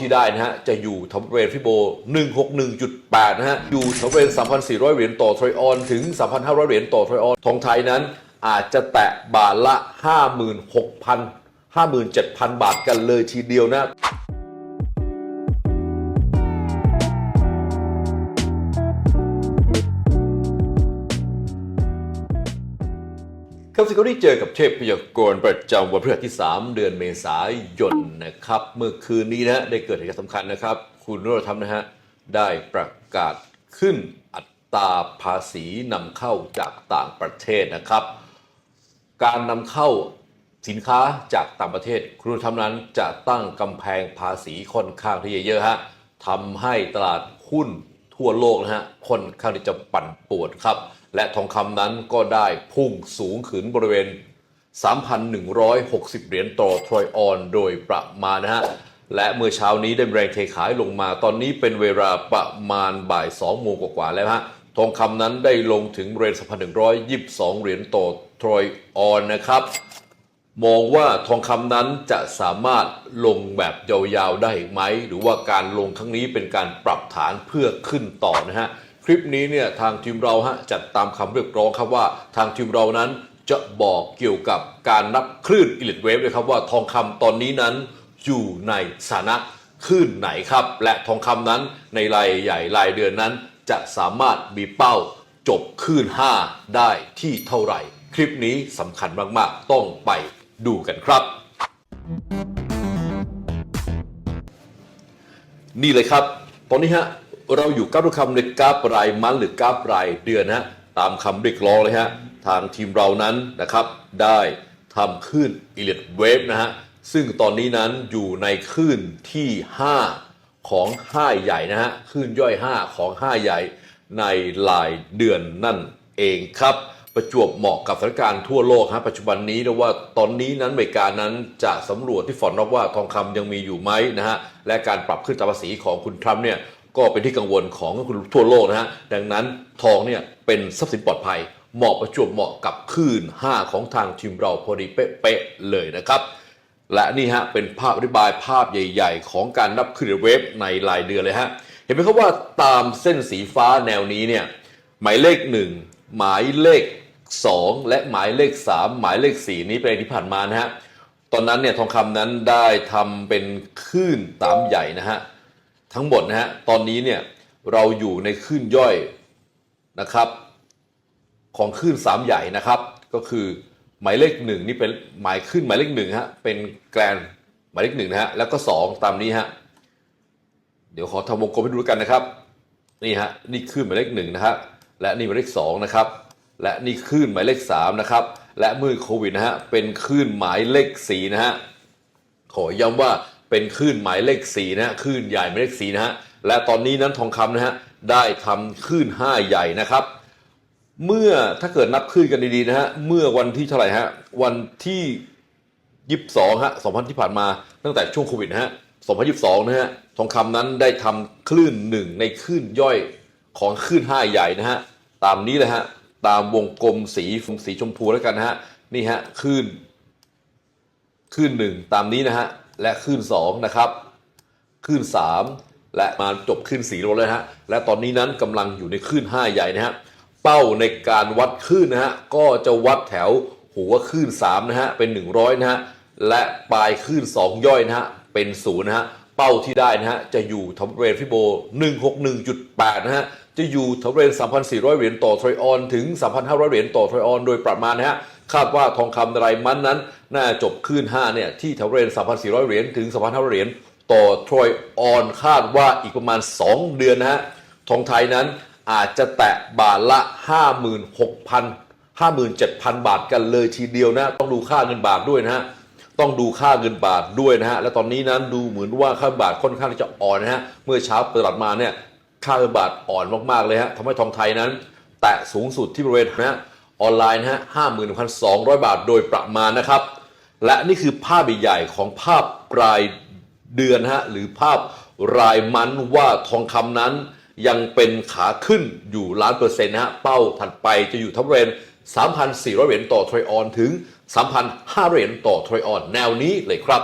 ที่ได้นะฮะ จะอยู่แถวบริเวณฟิโบ 161.8 นะฮะ อยู่แถวบริเวณ 3,400 เหรียญต่อทรอออน ถึง 3,500 เหรียญต่อทริออน ทองไทยนั้นอาจจะแตะบาทละ 56,000 57,000 บาทกันเลยทีเดียวนะ ครับสิเขาได้เจอกับเทพพยากรณ์ประจำวันพฤหัสที่ 3 เดือนเมษายนนะครับ เมื่อคืนนี้นะได้เกิดเหตุการณ์สำคัญนะครับ คุณนรธรรมนะฮะได้ประกาศขึ้นอัตราภาษีนำเข้าจากต่างประเทศนะครับ การนำเข้าสินค้าจากต่างประเทศ คุณรูทำนั้นจะตั้งกำแพงภาษีค่อนข้างที่จะเยอะฮะทำให้ตลาดหุ้นทั่วโลกนะฮะค่อนข้างที่จะปั่นป่วนครับ และทองคำนั้นก็ได้พุ่งสูงขึ้นบริเวณ 3,160 เหรียญต่อทรอยออนโดยประมาณนะฮะ และเมื่อเช้านี้ได้แรงเทขายลงมา ตอนนี้เป็นเวลาประมาณบ่าย 2 โมงกว่าๆแล้วฮะ ทองคำนั้นได้ลงถึงบริเวณ3,122 เหรียญต่อทรอยออนนะครับ มองว่าทองคำนั้นจะสามารถลงแบบยาวๆได้ไหม หรือว่าการลงครั้งนี้เป็นการปรับฐานเพื่อขึ้นต่อนะฮะ คลิปนี้เนี่ยทางทีมเราฮะจัดตามคำเรียกร้องครับว่าทางทีมเรานั้นจะบอกเกี่ยวกับการนับคลื่นอิเล็กเวฟเลยครับว่าทองคำตอนนี้นั้นอยู่ในสถานะคลื่นไหนครับ และทองคำนั้นในรายใหญ่รายเดือนนั้น จะสามารถมีเป้าจบคลื่น 5 ได้ที่เท่าไหร่ คลิปนี้สำคัญมาก ๆ ต้องไปดูกันครับ นี่เลยครับ ตอนนี้ฮะ เราอยู่กับทุกคำในกราฟรายมันหรือกราฟรายเดือนนะตามคำเรียกร้องเลยฮะทางทีมเรานั้นนะครับได้ทำคลื่นอิเล็กเวฟนะฮะซึ่งตอนนี้นั้นอยู่ในคลื่นที่ 5 ของ 5 ใหญ่นะฮะคลื่นย่อย 5 ของ 5 ใหญ่ในรายเดือนนั่นเองครับ ประจวบเหมาะกับสถานการณ์ทั่วโลกฮะปัจจุบันนี้นะว่าตอนนี้นั้นอเมริกานั้นจะสำรวจที่ฟอนต์ว่าทองคำยังมีอยู่ไหมนะฮะและการปรับขึ้นตราภาษีของคุณทรัมป์เนี่ย ก็เป็นที่กังวลของคุณทั่วโลกนะฮะดังนั้นทองเนี่ยเป็นทรัพย์สินปลอดภัยเหมาะประจวบเหมาะกับคลื่น5 ของทางทีมเราพอดีเป๊ะๆเลยนะครับ และนี่ฮะเป็นภาพอธิบายภาพใหญ่ ๆ ของการนับขึ้นเวฟในรายเดือนเลยฮะเห็นไหมครับว่าตามเส้นสีฟ้าแนวนี้เนี่ยหมายเลข 1 หมายเลข 2 และหมายเลข 3 หมายเลข 4 นี้เป็นที่ผ่านมานะฮะตอนนั้นเนี่ยทองคำนั้นได้ทำเป็นคลื่นตามใหญ่นะฮะ ทั้งหมดนะฮะตอนนี้เนี่ยเราอยู่ในคลื่นย่อยนะครับของคลื่นสามใหญ่นะครับ ก็คือหมายเลขหนึ่งนี่เป็นหมายขึ้นหมายเลขหนึ่งฮะเป็นแกรนหมายเลขหนึ่งนะฮะแล้วก็สองตามนี้ฮะเดี๋ยวขอทำวงกลมให้ดูกันนะครับนี่ฮะนี่ขึ้นหมายเลขหนึ่งนะฮะและนี่หมายเลขสองนะครับและนี่ขึ้นหมายเลขสามนะครับและเมื่อโควิดนะฮะเป็นขึ้นหมายเลขสีนะฮะขอย้ำว่า เป็นคลื่นหมายเลขสี่นะฮะคลื่นใหญ่หมายเลขสี่นะฮะและตอนนี้นั้นทองคำนะฮะได้ทำคลื่น5ใหญ่นะครับ เมื่อถ้าเกิดนับคลื่นกันดีๆนะฮะเมื่อวันที่เท่าไหร่ฮะวันที่22ฮะ2000ที่ผ่านมาตั้งแต่ช่วงโควิดนะฮะ2022นะฮะทองคำนั้นได้ทำคลื่นหนึ่งในคลื่นย่อยของคลื่น5ใหญ่นะฮะตามนี้เลยฮะตามวงกลมสีสีชมพูแล้วกันนะฮะนี่ฮะคลื่นคลื่นหนึ่งตามนี้นะฮะ และคลื่นสองนะครับคลื่นสามและมาจบคลื่นสี่ลงเลยฮะและตอนนี้นั้นกำลังอยู่ในคลื่นห้าใหญ่นะฮะเป้าในการวัดคลื่นนะฮะก็จะวัดแถวหัวคลื่นสามนะฮะเป็น 100นะฮะและปลายคลื่นสองย่อยนะฮะเป็นศูนย์นะฮะเป้าที่ได้นะฮะจะอยู่แถวบริเวณฟิโบ 161.8 นะฮะจะอยู่แถวบริเวณ3,400 เหรียญต่อทรอยออนถึง 3,500 เหรียญต่อทรอยออนโดยประมาณนะฮะ คาดว่าทองคำไรมันนั้น น่าจบคลื่น5 เนี่ย ที่แถวบริเวณ3,400 เหรียญถึง 3,500 เหรียญต่อทรอยออนคาดว่าอีกประมาณ 2 เดือนนะฮะ ทองไทยนั้นอาจจะแตะบาทละ 56,000 57,000 บาทกันเลยทีเดียวนะ ต้องดูค่าเงินบาทด้วยนะฮะต้องดูค่าเงินบาทด้วยนะฮะและตอนนี้นั้นดูเหมือนว่าค่าบาทค่อนข้างที่จะอ่อนนะฮะเมื่อเช้าเปิดตลาดมาเนี่ยค่าเงินบาทอ่อนมากๆเลยฮะทำให้ทองไทยนั้น แตะสูงสุดที่บริเวณนะฮะ ออนไลน์นะฮะห้าหมื่นพันสองร้อยบาทโดยประมาณนะครับ และนี่คือภาพใหญ่ของภาพรายเดือนฮะหรือภาพรายมันว่าทองคำนั้น ยังเป็นขาขึ้นอยู่ล้านเปอร์เซ็นต์นะฮะเป้าถัดไปจะอยู่ที่บริเวณ3,400 เหรียญต่อทรอยออนถึง 3,500 เหรียญต่อทรอยออนแนวนี้เลยครับ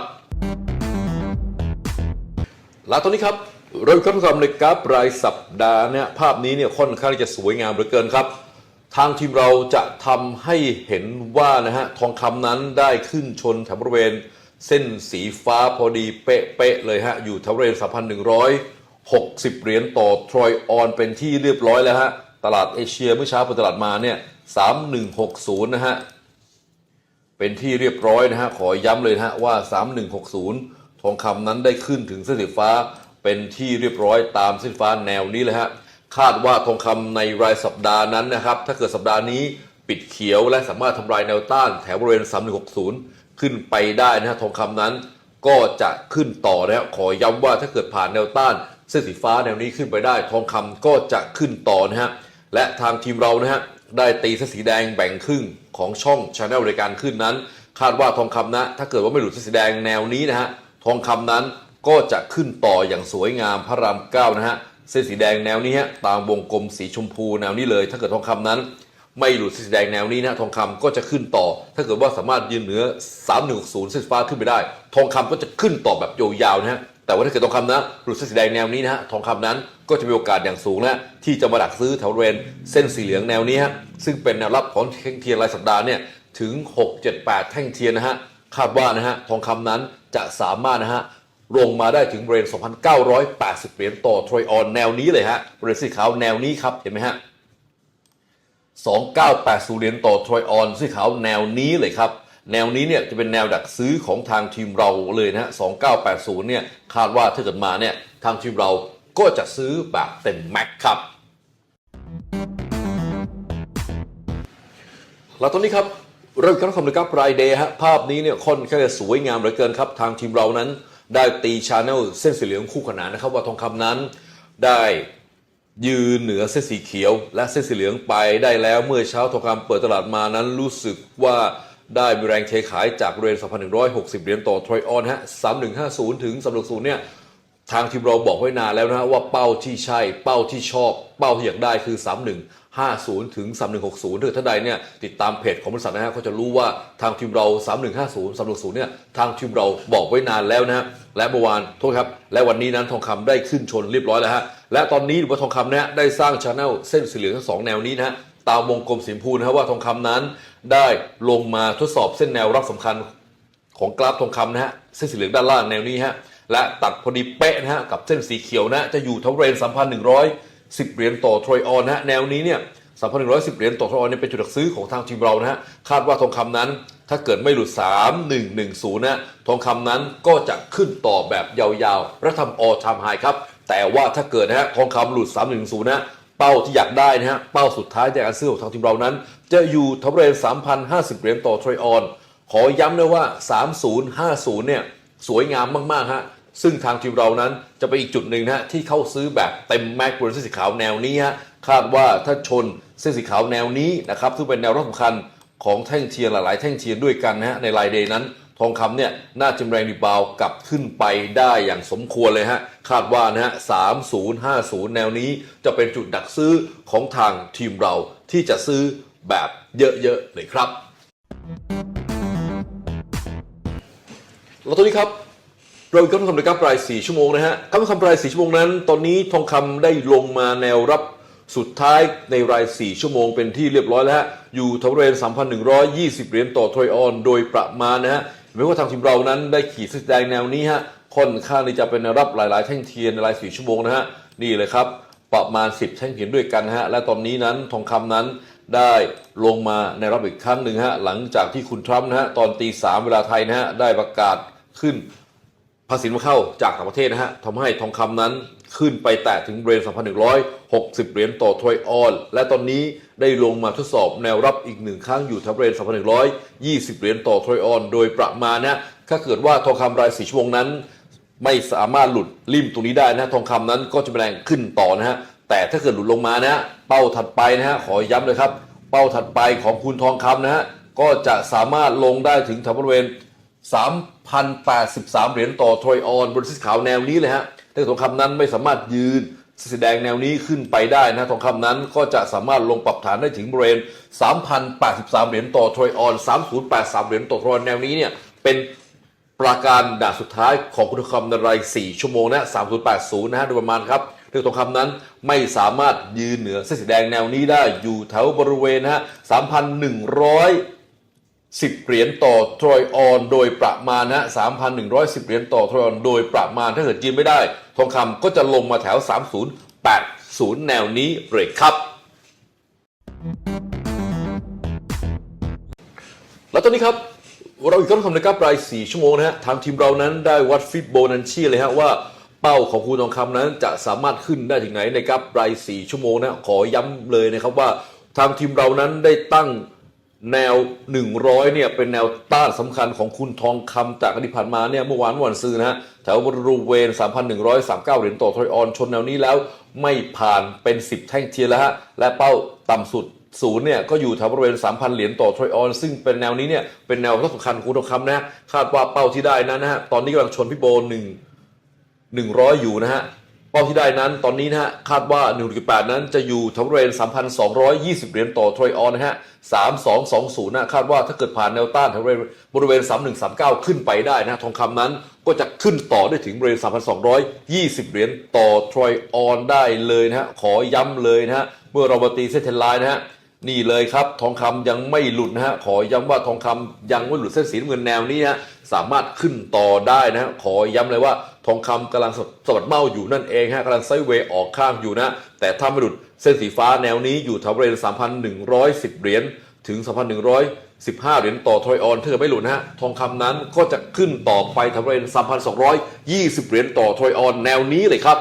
แล้วตอนนี้ครับเราอยู่กับผู้ชมในกราฟรายสัปดาห์เนี่ยภาพนี้เนี่ยค่อนข้างจะสวยงามเหลือเกินครับ ทางทีมเราจะทำให้เห็นว่านะฮะทองคำนั้นได้ขึ้นชนแถวบริเวณ เส้นสีฟ้าพอดีเป๊ะๆเลยฮะ อยู่แถวบริเวณ 3,160 เหรียญต่อทรอยออนเป็นที่เรียบร้อยแล้วฮะ ตลาดเอเชียเมื่อเช้าเปิดตลาดมาเนี่ย 3160 นะฮะ เป็นที่เรียบร้อยนะฮะ ขอย้ำเลยนะฮะว่า 3160 ทองคำนั้นได้ขึ้นถึงเส้นสีฟ้าเป็นที่เรียบร้อยตามเส้นฟ้าแนวนี้เลยฮะ คาดว่าทองคำในรายสัปดาห์นั้นนะครับ ถ้าเกิดสัปดาห์นี้ปิดเขียวและสามารถทำลายแนวต้านแถวบริเวณ 3160 ขึ้นไปได้นะฮะทองคำนั้นก็จะขึ้นต่อนะขอย้ำว่าถ้าเกิดผ่านแนวต้านเส้นสีฟ้าแนวนี้ขึ้นไปได้ ทองคำก็จะขึ้นต่อนะฮะและทางทีมเรานะฮะได้ตีเส้นสีแดงแบ่งครึ่งของช่องช anel ในการขึ้นนั้น คาดว่าทองคำนะถ้าเกิดว่าไม่หลุดเส้นสีแดงแนวนี้นะฮะทองคำนั้นก็จะขึ้นต่ออย่างสวยงามพระรามเก้านะฮะ เส้นสีแดงแนวนี้ฮะตามวงกลมสีชมพูแนวนี้เลย ถ้าเกิดทองคำนั้น ไม่หลุดเส้นสีแดงแนวนี้นะทองคำก็จะขึ้นต่อ ถ้าเกิดว่าสามารถยืนเหนือ 3160เส้นฟ้าขึ้นไปได้ ทองคำก็จะขึ้นต่อแบบยาวๆนะฮะแต่ว่าถ้าเกิดทองคำนะหลุดเส้นสีแดงแนวนี้นะฮะทองคำนั้นก็จะมีโอกาสอย่างสูงนะที่จะมาดักซื้อแถวบริเวเส้นสีเหลืองแนวนี้ฮะซึ่งเป็นแนวรับของแท่งเทียนรายสัปดาห์เนี่ยถึง 6 7 8 แท่งเทียนนะฮะคาดว่านะฮะทองคำนั้นจะสามารถนะฮะ ลงมาได้ถึงบริเวณ 2,980 เหรียญต่อทรอยออนแนวนี้เลยฮะบริเวณสีขาวแนวนี้ครับ เห็นไหมฮะ 2980 เหรียญต่อทรอยออนสีขาวแนวนี้เลยครับ แนวนี้เนี่ยจะเป็นแนวดักซื้อของทางทีมเราเลยนะฮะ 2980 เนี่ยคาดว่าถ้าเกิดมาเนี่ยทางทีมเราก็จะซื้อแบบเต็มแม็กครับแล้วตอนนี้ครับเราอยู่กันคำนึงครับรายเดย์ฮะภาพนี้เนี่ยค่อนข้างจะสวยงามเหลือเกินครับ ทางทีมเรานั้น ได้ตีชาแนลเส้นสีเหลืองคู่ขนานนะครับว่าทองคำนั้นได้ยืนเหนือเส้นสีเขียว และเส้นสีเหลืองไปได้แล้วเมื่อเช้าทองคำเปิดตลาดมานั้นรู้สึกว่าได้มีแรงเทขายจากบริเวณ2,160 เหรียญต่อทรอยออนฮะ 3150 ถึง360เนี่ยทางทีมเราบอกไว้นานแล้วนะว่าเป้าที่ใช่ เป้าที่ชอบ เป้าที่อยากได้คือ 50 ถึง 3160ถ้าท่านใดเนี่ยติดตามเพจของบริษัทนะฮะก็จะรู้ว่าทางทีมเรา 3150 360เนี่ยทางทีมเราบอกไว้นานแล้วนะฮะและเมื่อวานโทษครับ และวันนี้นั้นทองคำได้ขึ้นชนเรียบร้อยแล้วฮะและตอนนี้ดูว่าทองคำเนี่ยได้สร้างชาแนลเส้นสีเหลืองทั้งสองแนวนี้นะฮะตามวงกลมสีมพูนะครัว่าทองคำนั้นได้ลงมาทดสอบเส้นแนวรับสำคัญของกราฟทองคำนะฮะเส้นสีเหลืองด้านล่างแนวนี้ฮะและตัดพอดีเป๊ะนะฮะกับเส้นสีเขียวนะจะอยู่ทั้งเรน3,100 10 เหรียญต่อทรอยออนนะฮะแนวนี้เนี่ย3,110 เหรียญต่อทรอยออนเนี่ยเป็นจุดดักซื้อของทางทีมเรานะฮะคาดว่าทองคำนั้นถ้าเกิดไม่หลุด 3110 นะทองคำนั้นก็จะขึ้นต่อแบบยาวๆ และทำออทามไฮครับ แต่ว่าถ้าเกิดนะฮะทองคำหลุด 3110 นะเป้าที่อยากได้นะฮะเป้าสุดท้ายจากการซื้อของทางทีมเรานั้น จะอยู่ทับเรน3,050 เหรียญต่อทรอยออน ขอย้ำนะว่า 3050 เนี่ยสวยงามมากๆฮะ ซึ่งทางทีมเรานั้นจะไปอีกจุดหนึ่งนะฮะที่เข้าซื้อแบบเต็มแม็กบนเส้นสีขาวแนวนี้ฮะคาดว่าถ้าชนเส้นสีขาวแนวนี้นะครับซึ่งเป็นแนวรับสำคัญของแท่งเทียนหลาย ๆ แท่งเทียนด้วยกันนะฮะในรายเดย์นั้นทองคำเนี่ยน่าจะแรงรีบาวกลับขึ้นไปได้อย่างสมควรเลยฮะคาดว่านะฮะ3050 แนวนี้จะเป็นจุดดักซื้อของทางทีมเราที่จะซื้อแบบเยอะ ๆ เลยครับ แล้วตอนนี้ครับ เราอีกคำนำการปลาย 4 ชั่วโมงนะฮะคำคำปลาย 4 ชั่วโมงนั้น ตอนนี้ทองคำได้ลงมาแนวรับสุดท้ายในราย 4 ชั่วโมงเป็นที่เรียบร้อยแล้วฮะอยู่ทบริเวณ3,120 เหรียญต่อทรอยออน โดยประมาณนะฮะไม่ว่าทางทีมเรานั้นได้ขีดเส้นแดงแนวนี้ฮะค่อนข้างที่จะเป็นแนวรับหลาย ๆ แท่งเทียนในราย 4 ชั่วโมงนะฮะนี่เลยครับประมาณ 10 แท่งเทียนด้วยกันฮะและตอนนี้นั้นทองคำนั้นได้ลงมาในรอบอีกครั้งหนึ่งฮะหลังจากที่คุณทรัมป์นะฮะตอนตีสามเวลาไทยนะฮะได้ประกาศขึ้น ภาษีนำเข้าจากต่างประเทศนะฮะทำให้ทองคำนั้นขึ้นไปแตะถึงเบรน3,160 เหรียญต่อทรอยออน และตอนนี้ได้ลงมาทดสอบแนวรับอีกหนึ่งครั้งอยู่ที่เบรน3,120 เหรียญต่อทรอยออน โดยประมาณนะถ้าเกิดว่าทองคำรายสีชั่วโมงนั้น ไม่สามารถหลุดริมตรงนี้ได้นะทองคำนั้นก็จะแรงขึ้นต่อนะฮะแต่ถ้าเกิดหลุดลงมานะฮะเป้าถัดไปนะฮะขอย้ำเลยครับ เป้าถัดไปของคุณทองคำนะฮะก็จะสามารถลงได้ถึงแถวบริเวณ 3,083 เหรียญต่อทรอยออนบนเส้นขาวแนวนี้เลยฮะแต่ทองคำนั้นไม่สามารถยืนสีแดงแนวนี้ขึ้นไปได้นะทองคำนั้นก็จะสามารถลงปรับฐานได้ถึงบริเวณ 3,083 เหรียญต่อทรอยออน3083 เหรียญต่อทรอยออนแนวนี้เนี่ยเป็นปราการด่านสุดท้ายของคุณทองคำในราย 4 ชั่วโมงนะ3080 นะฮะโดยประมาณครับเรื่องทองคำนั้นไม่สามารถยืนเหนือเส้นสีแดงแนวนี้ได้อยู่แถวบริเวณนะฮะ3,100 10 เหรียญต่อทรอยออนโดยประมาณนะ3,110 เหรียญต่อทรอยออนโดยประมาณ ถ้าเกิดยืนไม่ได้ ทองคำก็จะลงมาแถว 3080 แนวนี้เลยครับแล้วตอนนี้ครับ เราอีกครั้งทำในกราฟราย 4 ชั่วโมงนะฮะทางทีมเรานั้นได้วัดฟิบโบนันชีเลยฮะว่าเป้าของคุณทองคำนั้นจะสามารถขึ้นได้ถึงไหนในกราฟราย 4 ชั่วโมงนะขอย้ำเลยนะครับว่าทางทีมเรานั้นได้ตั้ง แนว 100เนี่ยเป็นแนวต้านสำคัญของคุณทองคำจากอดีตผ่านมาเนี่ยเมื่อวานวันซื้อนะฮะแถวบริเวณ 3,139 เหรียญต่อทอยออนชนแนวนี้แล้วไม่ผ่านเป็น 10 แท่งเทียนแล้วฮะและเป้าต่ำสุดศูนย์เนี่ยก็อยู่แถวบริเวณ 3,000 เหรียญต่อทรอยออน ซึ่งเป็นแนวนี้เนี่ยเป็นแนวที่สำคัญของคุณทองคำนะคาดว่าเป้าที่ได้นั้นนะฮะตอนนี้กำลังชนพี่โบหนึ่งหนึ่งร้อยอยู่นะฮะ เป้าที่ได้นั้นตอนนี้นะฮะคาดว่า1.8นั้นจะอยู่แถวบริเวณ3,220 เหรียญต่อทรอยออนนะฮะ 3220นะคาดว่าถ้าเกิดผ่านแนวต้านแถวบริเวณบริเวณ 3139 ขึ้นไปได้นะทองคำนั้นก็จะขึ้นต่อได้ถึงบริเวณ 3,220 เหรียญต่อทรอยออนได้เลยนะฮะขอย้ำเลยนะฮะเมื่อเรามาตีเส้นเทนไลน์นะฮะนี่เลยครับ ทองคำยังไม่หลุดนะฮะขอย้ำว่าทองคำยังไม่หลุดเส้นสีน้ำเงินแนวนี้ฮะสามารถขึ้นต่อได้นะฮะขอย้ำเลยว่า ทองคำกำลังสะบัดเมาอยู่นั่นเองฮะกำลังไซเวย์ออกข้างอยู่นะ แต่ถ้าไม่หลุดเส้นสีฟ้าแนวนี้อยู่แถวบริเวณ3,110 เหรียญถึง 3,115 เหรียญต่อทรอยออนถ้าเกิดไม่หลุดนะฮะทองคำนั้นก็จะขึ้นต่อไปแถวบริเวณ3,220 เหรียญต่อทรอยออนแนวนี้เลยครับ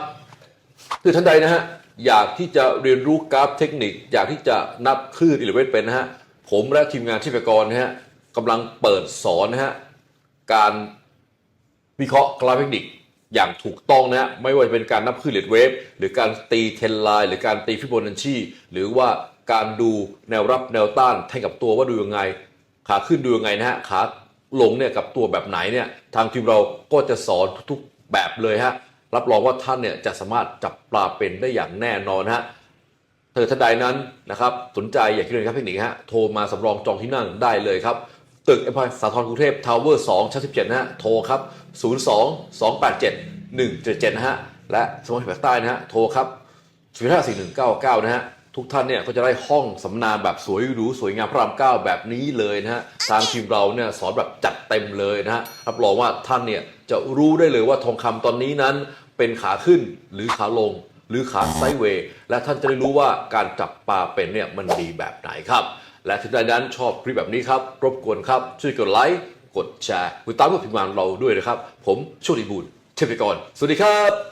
คือท่านใดนะฮะอยากที่จะเรียนรู้กราฟเทคนิค อยากที่จะนับคลื่นอิเลเวนเป็นนะฮะผมและทีมงานที่ปกรนะฮะกำลังเปิดสอนนะฮะการวิเคราะห์กราฟเทคนิค อย่างถูกต้องนะไม่ว่าจะเป็นการนับคลื่นเลดเวฟหรือการตีเทนไลน์หรือการตีฟิโบนัชชีหรือว่าการดูแนวรับแนวต้านแท่งกับตัวว่าดูยังไง ขาขึ้นดูยังไงนะฮะขาลงเนี่ยกับตัวแบบไหนเนี่ยทางทีมเราก็จะสอนทุกๆแบบเลยฮะรับรองว่าท่านเนี่ยจะสามารถจับปลาเป็นได้อย่างแน่นอนฮะเธอท่านใดนั้นนะครับสนใจอยากเรียนครับเทคนิคฮะโทรมาสำรองจองที่นั่งได้เลยครับ ตึกเอ็มพายสาทรกรุงเทพทาวเวอร์2ชั้น17นะฮะโทรครับ02 287 177นะฮะและสมาชิกภาคใต้นะฮะโทรครับ054นะฮะทุกท่านเนี่ยก็จะได้ห้องสำนาญแบบสวยหรูสวยงามพระรามเก้าแบบนี้เลยนะฮะทางทีมเราเนี่ยสอนแบบจัดเต็มเลยนะฮะรับรองว่าท่านเนี่ยจะรู้ได้เลยว่าทองคำตอนนี้นั้นเป็นขาขึ้นหรือขาลง หรือขาไซด์เวย์และท่านจะได้รู้ว่าการจับปลาเป็นเนี่ยมันดีแบบไหนครับ และถ้าท่านนั้นชอบคลิปแบบนี้ครับ รบกวนครับ ช่วยกดไลค์ กดแชร์ติดตามกับพิมานเราด้วยนะครับ ผมโชติบุญเทพกร สวัสดีครับ